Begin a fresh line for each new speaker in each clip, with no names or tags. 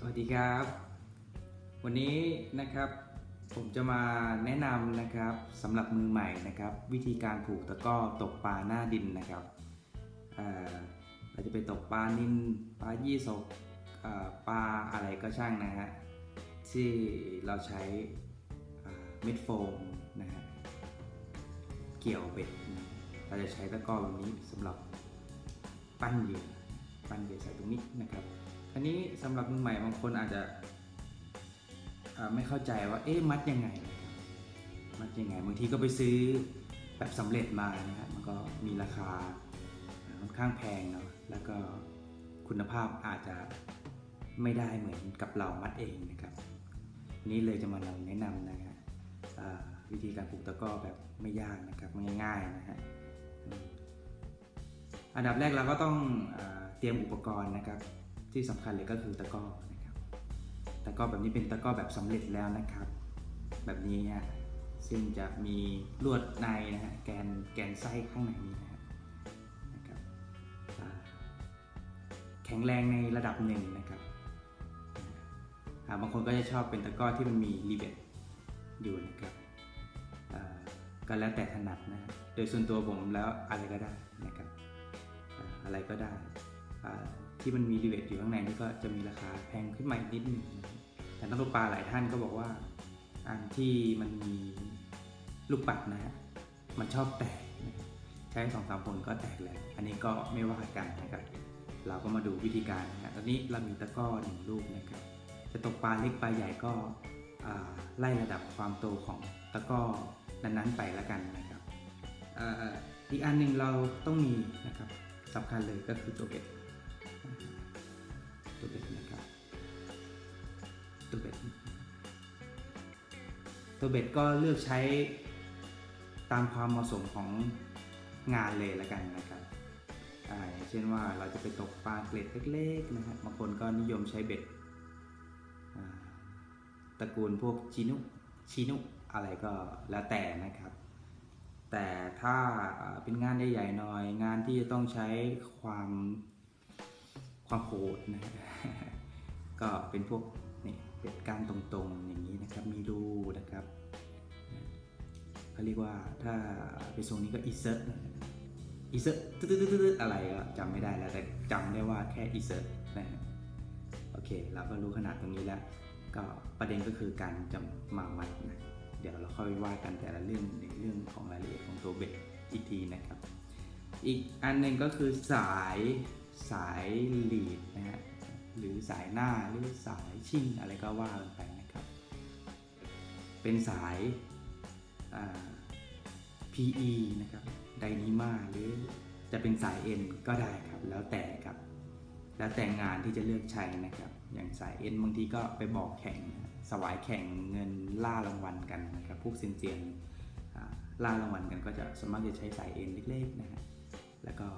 สวัสดีครับ วันนี้นะครับผมจะมาแนะนำนะครับสำหรับมือใหม่นะครับ วิธีการผูกตะกร้อตกปลาหน้าดินนะครับเราจะไปตกปลานินปลายี่สกปลาอะไรก็ช่างนะฮะที่เราใช้เม็ดโฟมนะฮะเกี่ยวเบ็ดเราจะใช้ตะกร้อแบบนี้สำหรับปั้นเหยื่อปั้นเหยื่อใส่ตรงนี้นะครับ อันนี้สำหรับมือใหม่บางคนอาจจะไม่เข้าใจว่าเอ๊ะมัดยังไง มัดยังไงบางทีก็ไปซื้อแบบสำเร็จมานะครับมันก็มีราคาค่อนข้างแพงเนาะแล้วก็คุณภาพอาจจะไม่ได้เหมือนกับเรามัดเองนะครับ นี้เลยจะมาลองแนะนำนะครับวิธีการปลูกตะก้อแบบไม่ยากนะครับง่ายๆนะฮะอันดับแรกเราก็ต้องอเตรียมอุปกรณ์นะครับ ที่สำคัญเลยก็คือตะกร้อนะครับตะกร้อแบบนี้เป็นตะกร้อแบบสำเร็จแล้วนะครับ แบบนี้ฮะซึ่งจะมีลวดในนะฮะแกนแกนไส้ข้างในนี้นะนะครับแข็งแรงในระดับหนึ่งนะครับบางคนก็จะชอบเป็นตะกร้อที่มันมีรีเวทอยู่นะครับก็แล้วแต่ถนัดนะฮะโดยส่วนตัวผมแล้วอะไรก็ได้นะครับอะไรก็ได้ ที่มันมีรีเวทอยู่ข้างในนี่ก็จะมีราคาแพงขึ้นมาอีกนิดหนึ่งแต่นักตกปลาหลายท่านก็บอกว่าอันที่มันมีลูกปัดนะฮะมันชอบแตกใช้สองสามคนก็แตกแล้วอันนี้ก็ไม่ว่ากันนะครับเราก็มาดูวิธีการนะฮะตอนนี้เรามีตะกร้อหนึ่งลูกนะครับ จะตกปลาเล็กปลาใหญ่ก็ไล่ระดับความโตของตะกร้อนั้นๆไปแล้วกันนะครับออีกอันหนึ่งเราต้องมีนะครับสำคัญเลยก็คือตัวเบ็ด ตัวเบ็ดนะครับ ตัวเบ็ดตัวเบ็ดก็เลือกใช้ตามความเหมาะสมของงานเลยล้วกันนะครับอ่าอย่างเช่นว่าเราจะไปตกปลาเกล็ดเล็กๆนะครับบางคนก็นิยมใช้เบ็ดตระกูลพวกชินุชินุอะไรก็แล้วแต่นะครับ แต่ถ้าเป็นงานใหญ่ๆหน่อยงานที่จะต้องใช้ความ ความโหดนะก็เป็นพวกนี่เป็ดก้านตรงๆอย่างนี้นะครับ มีรูนะครับเขาเรียกว่าถ้าเป็นทรงนี้ก็อีเซอร์อีเซอร์ตึ๊ดๆอะไรก็จำไม่ได้แล้วแต่จำได้ว่าแค่อีเซอร์นะฮะโอเค เราก็รู้ขนาดตรงนี้แล้ว ก็ประเด็นก็คือการจะมามัดนะเดี๋ยวเราค่อยว่ากันแต่ละเรื่องในเรื่องของรายละเอียดของตัวเบ็ดอีกทีนะครับ อีกอันหนึ่งก็คือสาย สายลีดนะฮะหรือสายหน้าหรือสายชิ่งอะไรก็ว่ากันไปนะครับ เป็นสายา PE นะครับไดนีมาหรือจะเป็นสาย N ก็ได้ครับ แล้วแต่ครับ แล้วแต่งานที่จะเลือกใช้นะครับ อย่างสายเอนบางทีก็ไปบอกแข่ง สวายแข่งเงินล่ารางวัลกันนะครับ พวกเซียนเซียนๆล่ารางวัลกันก็จะสวนมากจะใช้สายเอนเล็กๆนะฮะแล้วก็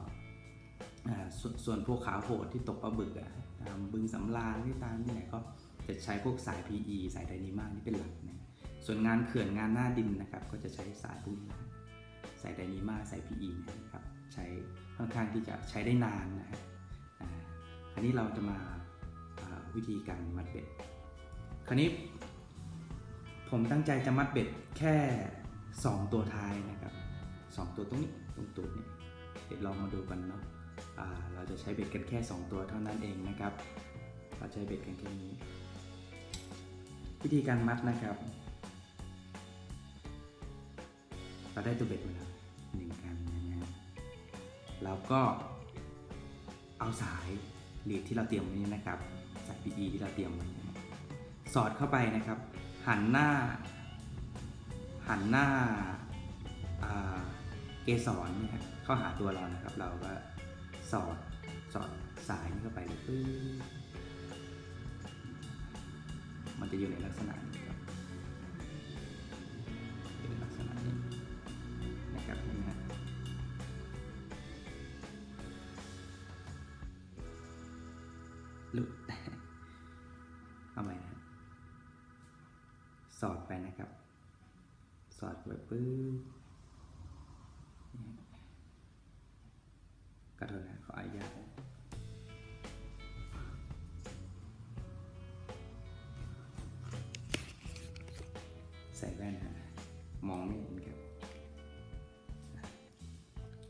สส่วนพวกขาโหดที่ตกปลาบึกอะตามบึงสำราญที่ตามที่ไหนก็จะใช้พวกสาย PE สายไดนีมานี่เป็นหลักนะส่วนงานเขื่อนงานหน้าดินนะครับ ก็จะใช้สายพวกนี้นสายไดนีมาสาย PE นะครับใช้ค่อนข้างที่จะใช้ได้นานนะฮะอันนี้เราจะมาวิธีการมัดเบ็ด คราวนี้ ผมตั้งใจจะมัดเบ็ดแค่ 2 ตัวท้ายนะครับ 2 ตัวตรงนี้ตรงตูดนี่เดี๋ยวลองมาดูกันเนาะ เราจะใช้เบ็ดกันแค่ 2 ตัวเท่านั้นเองนะครับ เราใช้เบ็ดกันแค่นี้ วิธีการมัดนะครับ เราได้ตัวเบ็ดมาแล้วหนึ่งอันนะฮะแล้วก็เอาสายลีดที่เราเตรียมไว้นี้นะครับ สาย PE ที่เราเตรียมไว้สอดเข้าไปนะครับ หันหน้า หันหน้าเกสรเนี่ยครับเข้าหาตัวเรานะครับ เราก็ สอดสอดสายนี้เข้าไปเลยปึ๊บมันจะอยู่ในลักษณะนี้ครับอยู่ในลักษณะนี้นะครับเห็นไหมฮะหลุดเอาใหม่นะสอดไปนะครับ สอดไปปึ๊บ ก็โทษนะขออนุญาตใส่แว่นนะมองไม่เห็นครับ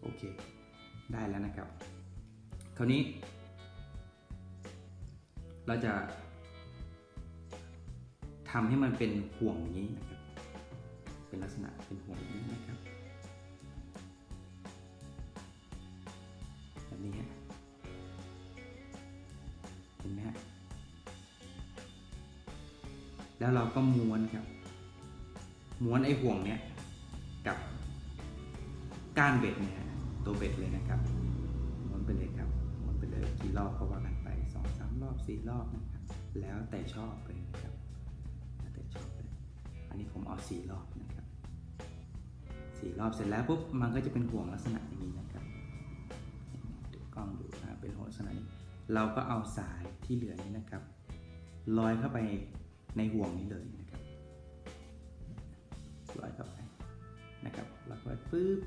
โอเค ได้แล้วนะครับ คราวนี้ เราจะทำให้มันเป็นห่วงนี้นะครับ เป็นลักษณะเป็นห่วงนี้นะครับ แล้วเราก็ม้วนครับ ม้วนไอ้ห่วงเนี้ยกับก้านเบ็ดเนี่ยฮะตัวเบ็ดเลยนะครับม้วนไปเลยครับม้วนไปเลยกี่รอบก็ว่ากันไปสองสามรอบสี่รอบนะครับแล้วแต่ชอบเลยนะครับแล้วแต่ชอบเลยอันนี้ผมเอาสี่รอบนะครับสี่รอบเสร็จแล้วปุ๊บมันก็จะเป็นห่วงลักษณะอย่างนี้นะครับดูกล้องดูนะเป็นห่วงลักษณะนี้เราก็เอาสายที่เหลือนี้นะครับลอยเข้าไป ในห่วงนี้เลยนะครับลอยเข้าไปนะครับแล้วก็ปึ๊บ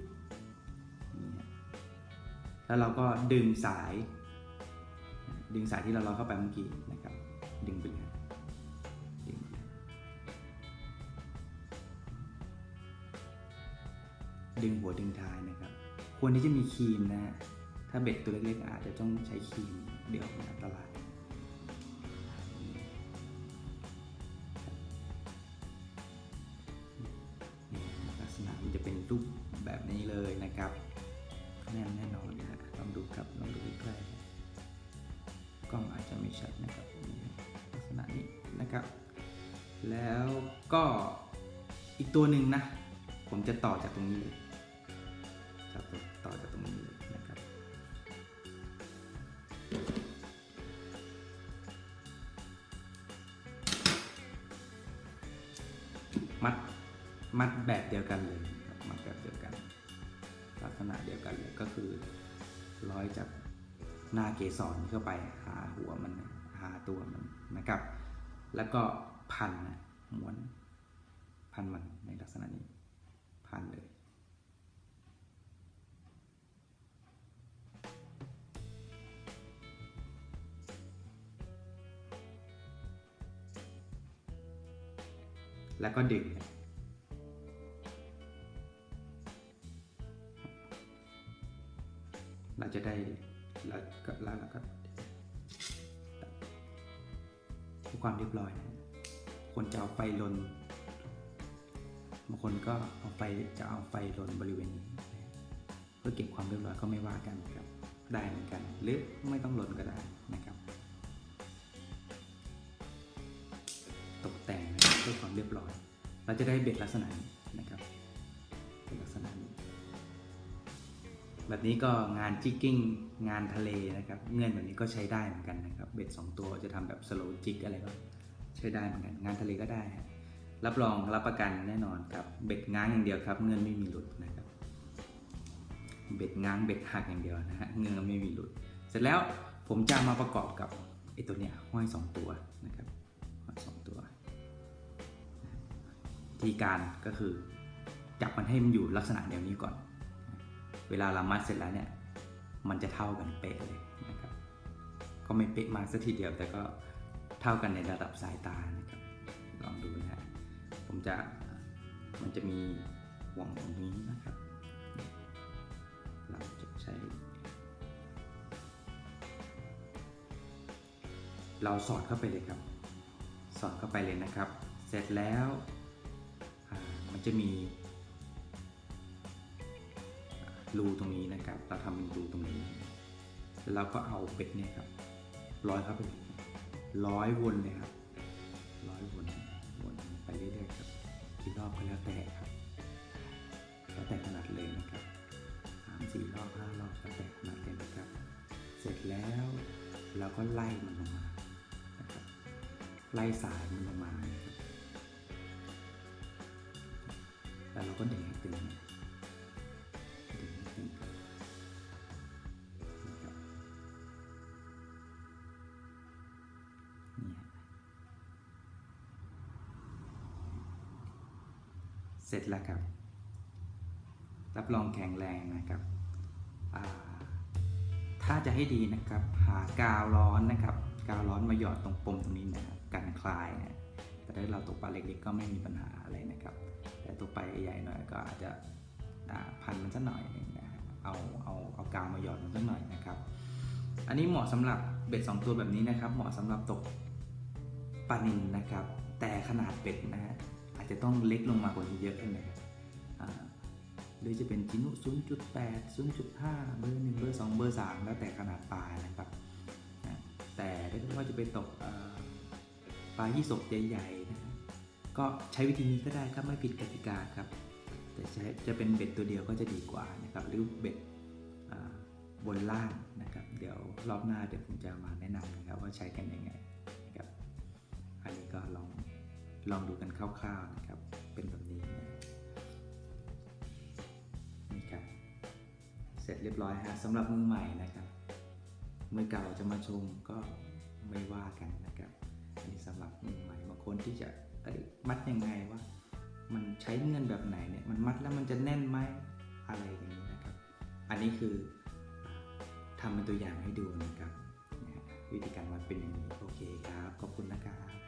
แล้วเราก็ดึงสาย ดึงสายที่เราลอยเข้าไปเมื่อกี้นะครับ ดึงไปเลยดึงไปดึงหัวดึงท้ายนะครับ ควรที่จะมีครีมนะฮะถ้าเบ็ดตัวเล็กๆอาจจะต้องใช้ครีมเดี๋ยวมันอันตราย ชัดนะครับลักษณะนี้นะครับ แล้วก็อีกตัวหนึ่งนะ ผมจะต่อจากตรงนี้เลยจะต่อจากตรงนี้เลยนะครับ มัดมัดแบบเดียวกันเลยครับมัดแบบเดียวกัน ลักษณะเดียวกันเลยก็คือร้อยจาก หน้าเกสรเข้าไปหาหัวมันหาตัวมันนะครับ แล้วก็พันนะม้วนพันมันในลักษณะนี้พันเลยแล้วก็ดึง พื่อความเรียบร้อยนะคนจะเอาไฟลนบางคนก็เอาไฟจะเอาไฟลนบริเวณนี้ เพื่อเก็บความเรียบร้อยก็ไม่ว่ากันครับได้เหมือนกัน หรือไม่ต้องลนก็ได้นะครับ ตกแต่งเพื่อความเรียบร้อย เราจะได้เบ็ดลักษณะนี้ แบบนี้ก็งานจิกกิ้งงานทะเลนะครับ เงื่อนแบบนี้ก็ใช้ได้เหมือนกันนะครับ เบ็ดสองตัวจะทำแบบสโลจิกอะไรก็ใช้ได้เหมือนกัน งานทะเลก็ได้ รับรองรับประกันแน่นอนครับ เบ็ดง้างอย่างเดียวครับ เงื่อนไม่มีหลุดนะครับ เบ็ดง้างเบ็ดหักอย่างเดียวนะฮะ เงื่อนไม่มีหลุด เสร็จแล้วผมจะมาประกอบกับไอตัวเนี้ยห้อยสองตัวนะครับห้อยสองตัววิธีการก็คือจับมันให้มันอยู่ลักษณะเดียวนี้ก่อน เวลาเรามัดเสร็จแล้วเนี่ย มันจะเท่ากันเป๊ะเลยนะครับ ก็ไม่เป๊ะมากสักทีเดียวแต่ก็เท่ากันในระดับสายตานะครับ ลองดูนะฮะ ผมจะ มันจะมีห่วงตรงนี้นะครับ เราจะใช้ เราสอดเข้าไปเลยครับ สอดเข้าไปเลยนะครับ เสร็จแล้ว มันจะมี รูตรงนี้นะครับ เราทำเป็นรูตรงนี้ แล้วเราก็เอาเป็ดเนี่ยครับร้อยเข้าไปร้อยวนเลยครับร้อยวนวนไปเรื่อยๆครับกี่รอบก็แล้วแต่ครับแล้วแต่ขนาดเลยนะครับสามสี่รอบห้ารอบแล้วแต่ขนาดเลยนะครับ เสร็จแล้วเราก็ไล่มันลงมานะครับไล่สายมันลงมานะครับแล้วเราก็ดึงตึงนะ จแล้วครับ รับรองแข็งแรงนะครับ ถ้าจะให้ดีนะครับ หากาวร้อนนะครับ กาวร้อนมาหยอดตรงปมตรงนี้นะครับกันคลายนะแต่ถ้าเราตกปลาเล็กๆ ก็ไม่มีปัญหาอะไรนะครับ แต่ตกปลาใหญ่ๆหน่อยก็อาจจะพันมันสักหน่อยนึงนะเอาเอาเอากาวมาหยอดมันสักหน่อยนะครับ อันนี้เหมาะสำหรับเบ็ดสองตัวแบบนี้นะครับ เหมาะสำหรับตกปลานิลนะครับ แต่ขนาดเบ็ดนะฮะ อาจจะต้องเล็กลงมากว่านี้เยอะนะครับหรือจะเป็นจินุ 0.8 0.5 เบอร์ 1 เบอร์ 2 เบอร์ 3 แล้วแต่ขนาดปลานะครับ แต่ถ้าเกิดว่าจะไปตกปลายี่สกใหญ่ๆนะก็ใช้วิธีนี้ก็ได้ครับไม่ผิดกติกาครับ แต่ใช้จะเป็นเบ็ดตัวเดียวก็จะดีกว่านะครับ หรือเบ็ดบนล่างนะครับ เดี๋ยวรอบหน้าเดี๋ยวผมจะมาแนะนำนะครับว่าใช้กันยังไงนะครับ อันนี้ก็ลอง ลองดูกันคร่าวๆนะครับ เป็นแบบนี้นะนี่ครับ เสร็จเรียบร้อยฮะสำหรับมือใหม่นะครับ มือเก่าจะมาชมก็ไม่ว่ากันนะครับอันนี้สำหรับมือใหม่บางคนที่จะเอ้ยมัดยังไงว่า มันใช้เงื่อนแบบไหนเนี่ยมันมัดแล้วมันจะแน่นไหมอะไรอย่างนี้นะครับ อันนี้คือทำเป็นตัวอย่างให้ดูนะครับวิธีการวัดเป็นอย่างนี้โอเคครับ ขอบคุณนะครับ